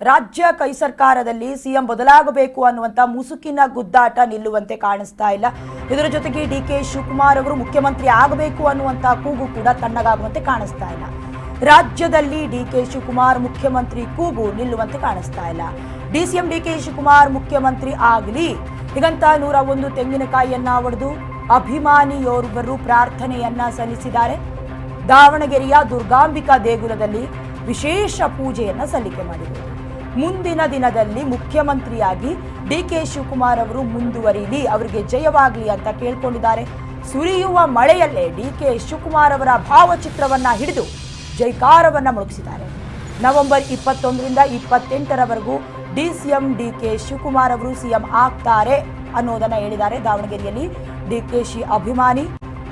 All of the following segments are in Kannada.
ರಾಜ್ಯ ಕೈ ಸರ್ಕಾರದಲ್ಲಿ ಸಿಎಂ ಬದಲಾಗಬೇಕು ಅನ್ನುವಂತ ಮುಸುಕಿನ ಗುದ್ದಾಟ ನಿಲ್ಲುವಂತೆ ಕಾಣಿಸ್ತಾ ಇಲ್ಲ. ಇದರ ಜೊತೆಗೆ ಡಿ ಕೆ ಶಿವಕುಮಾರ್ ಅವರು ಮುಖ್ಯಮಂತ್ರಿ ಆಗಬೇಕು ಅನ್ನುವಂತ ಕೂಗು ಕೂಡ ತಣ್ಣಗಾಗುವಂತೆ ಕಾಣಿಸ್ತಾ ಇಲ್ಲ. ರಾಜ್ಯದಲ್ಲಿ ಡಿ ಕೆ ಶಿವಕುಮಾರ್ ಮುಖ್ಯಮಂತ್ರಿ ಕೂಗು ನಿಲ್ಲುವಂತೆ ಕಾಣಿಸ್ತಾ ಇಲ್ಲ. D CM D K Shivakumar ಮುಖ್ಯಮಂತ್ರಿ ಆಗಲಿ. ಹೀಗಂತ ನೂರ ಒಂದು ತೆಂಗಿನಕಾಯಿಯನ್ನ ಒಡೆದು ಅಭಿಮಾನಿಯೋರ್ವರು ಪ್ರಾರ್ಥನೆಯನ್ನ ಸಲ್ಲಿಸಿದ್ದಾರೆ. ದಾವಣಗೆರೆಯ ದುರ್ಗಾಂಬಿಕಾ ದೇಗುಲದಲ್ಲಿ ವಿಶೇಷ ಪೂಜೆಯನ್ನ ಸಲ್ಲಿಕೆ ಮಾಡಿದರು. ಮುಂದಿನ ದಿನದಲ್ಲಿ ಮುಖ್ಯಮಂತ್ರಿಯಾಗಿ ಡಿ ಕೆ ಶಿವಕುಮಾರ್ ಅವರು ಮುಂದುವರಿಲಿ, ಅವರಿಗೆ ಜಯವಾಗಲಿ ಅಂತ ಕೇಳ್ಕೊಂಡಿದ್ದಾರೆ. ಸುರಿಯುವ ಮಳೆಯಲ್ಲೇ ಡಿ ಕೆ ಶಿವಕುಮಾರ್ ಅವರ ಭಾವಚಿತ್ರವನ್ನ ಹಿಡಿದು ಜೈಕಾರವನ್ನ ಮುಳುಗಿಸಿದ್ದಾರೆ. ನವೆಂಬರ್ ಇಪ್ಪತ್ತೊಂದರಿಂದ ಇಪ್ಪತ್ತೆಂಟರವರೆಗೂ D CM D K Shivakumar ಅವರು ಸಿಎಂ ಆಗ್ತಾರೆ ಅನ್ನೋದನ್ನ ಹೇಳಿದ್ದಾರೆ ದಾವಣಗೆರೆಯಲ್ಲಿ. ಡಿ ಕೆ ಶಿ ಅಭಿಮಾನಿ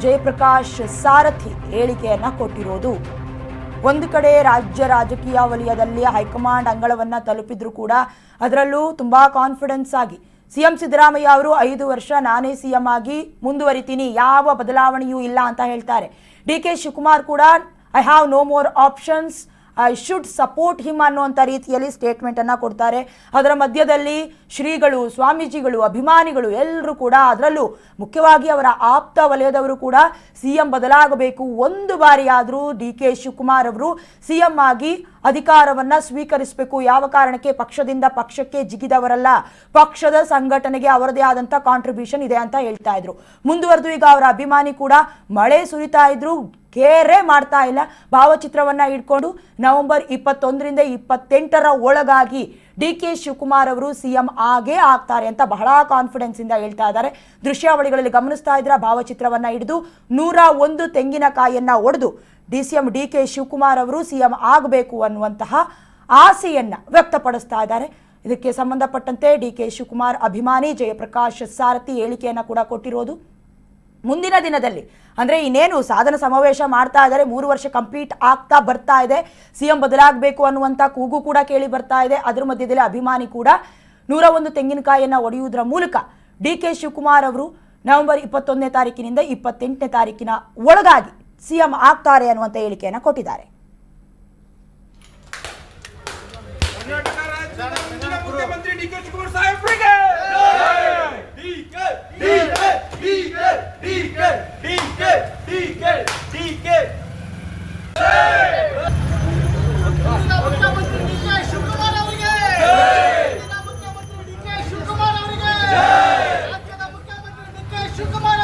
ಜಯಪ್ರಕಾಶ್ ಸಾರಥಿ ಹೇಳಿಕೆಯನ್ನ ಕೊಟ್ಟಿರೋದು ಒಂದು ಕಡೆ ರಾಜ್ಯ ರಾಜಕೀಯ ವಲಯದಲ್ಲಿ ಹೈಕಮಾಂಡ್ ಅಂಗಳವನ್ನ ತಲುಪಿದ್ರು ಕೂಡ ಅದರಲ್ಲೂ ತುಂಬಾ ಕಾನ್ಫಿಡೆನ್ಸ್ ಆಗಿ. ಸಿಎಂ ಸಿದ್ದರಾಮಯ್ಯ ಅವರು ಐದು ವರ್ಷ ನಾನೇ ಸಿಎಂ ಆಗಿ ಮುಂದುವರಿತೀನಿ, ಯಾವ ಬದಲಾವಣೆಯೂ ಇಲ್ಲ ಅಂತ ಹೇಳ್ತಾರೆ. ಡಿ ಕೆ ಶಿವಕುಮಾರ್ ಕೂಡ I have no more options I should support him ಅನ್ನುವಂಥ ರೀತಿಯಲ್ಲಿ ಸ್ಟೇಟ್ಮೆಂಟ್ ಅನ್ನ ಕೊಡ್ತಾರೆ. ಅದರ ಮಧ್ಯದಲ್ಲಿ ಶ್ರೀಗಳು, ಸ್ವಾಮೀಜಿಗಳು, ಅಭಿಮಾನಿಗಳು ಎಲ್ಲರೂ ಕೂಡ ಅದರಲ್ಲೂ ಮುಖ್ಯವಾಗಿ ಅವರ ಆಪ್ತ ವಲಯದವರು ಕೂಡ ಸಿಎಂ ಬದಲಾಗಬೇಕು. ಒಂದು ಬಾರಿ ಆದರೂ ಡಿ ಕೆ ಶಿವಕುಮಾರ್ ಅವರು ಸಿಎಂ ಆಗಿ ಅಧಿಕಾರವನ್ನ ಸ್ವೀಕರಿಸಬೇಕು. ಯಾವ ಕಾರಣಕ್ಕೆ? ಪಕ್ಷದಿಂದ ಪಕ್ಷಕ್ಕೆ ಜಿಗಿದವರಲ್ಲ. ಪಕ್ಷದ ಸಂಘಟನೆಗೆ ಅವರದೇ ಆದಂಥ ಕಾಂಟ್ರಿಬ್ಯೂಷನ್ ಇದೆ ಅಂತ ಹೇಳ್ತಾ ಇದ್ರು. ಮುಂದುವರೆದು ಈಗ ಅವರ ಅಭಿಮಾನಿ ಕೂಡ ಮಳೆ ಸುರಿತಾ ಇದ್ರು. ಕೇರೇ ಮಾಡ್ತಾ ಇಲ್ಲ. ಭಾವಚಿತ್ರವನ್ನ ಇಟ್ಕೊಂಡು ನವೆಂಬರ್ ಇಪ್ಪತ್ತೊಂದರಿಂದ ಇಪ್ಪತ್ತೆಂಟರ ಒಳಗಾಗಿ ಡಿ ಕೆ ಶಿವಕುಮಾರ್ ಅವರು ಸಿಎಂ ಆಗೇ ಆಗ್ತಾರೆ ಅಂತ ಬಹಳ ಕಾನ್ಫಿಡೆನ್ಸ್ ಇಂದ ಹೇಳ್ತಾ ಇದ್ದಾರೆ. ದೃಶ್ಯಾವಳಿಗಳಲ್ಲಿ ಗಮನಿಸ್ತಾ ಇದ್ರ, ಭಾವಚಿತ್ರವನ್ನ ಹಿಡಿದು ನೂರ ಒಂದು ತೆಂಗಿನಕಾಯಿಯನ್ನ ಒಡೆದು D C M D K Shivakumar ಅವರು ಸಿಎಂ ಆಗಬೇಕು ಅನ್ನುವಂತಹ ಆಸೆಯನ್ನ ವ್ಯಕ್ತಪಡಿಸ್ತಾ ಇದ್ದಾರೆ. ಇದಕ್ಕೆ ಸಂಬಂಧಪಟ್ಟಂತೆ ಡಿ ಕೆ ಶಿವಕುಮಾರ್ ಅಭಿಮಾನಿ ಜಯಪ್ರಕಾಶ್ ಸಾರಥಿ ಹೇಳಿಕೆಯನ್ನು ಕೂಡ ಕೊಟ್ಟಿರೋದು. ಮುಂದಿನ ದಿನದಲ್ಲಿ. ಅಂದ್ರೆ ಇನ್ನೇನು ಸಾಧನ ಸಮಾವೇಶ ಮಾಡ್ತಾ ಇದ್ದಾರೆ, ಮೂರು ವರ್ಷ ಕಂಪ್ಲೀಟ್ ಆಗ್ತಾ ಬರ್ತಾ ಇದೆ. ಸಿಎಂ ಬದಲಾಗಬೇಕು ಅನ್ನುವಂತ ಕೂಗು ಕೂಡ ಕೇಳಿ ಬರ್ತಾ ಇದೆ. ಅದ್ರ ಮಧ್ಯದಲ್ಲಿ ಅಭಿಮಾನಿ ಕೂಡ ನೂರ ಒಂದು ತೆಂಗಿನಕಾಯಿಯನ್ನ ಒಡೆಯುವುದರ ಮೂಲಕ ಡಿ ಕೆ ಶಿವಕುಮಾರ್ ಅವರು ನವೆಂಬರ್ ಇಪ್ಪತ್ತೊಂದನೇ ತಾರೀಕಿನಿಂದ ಇಪ್ಪತ್ತೆಂಟನೇ ತಾರೀಕಿನ ಒಳಗಾಗಿ ಸಿಎಂ ಆಗ್ತಾರೆ ಅನ್ನುವಂತ ಹೇಳಿಕೆಯನ್ನು ಕೊಟ್ಟಿದ್ದಾರೆ. ಮುಖ್ಯಮಂತ್ರಿ ಡಿ ಕೆ ಶಿವಕುಮಾರ್ ಶಿವಕುಮಾರ್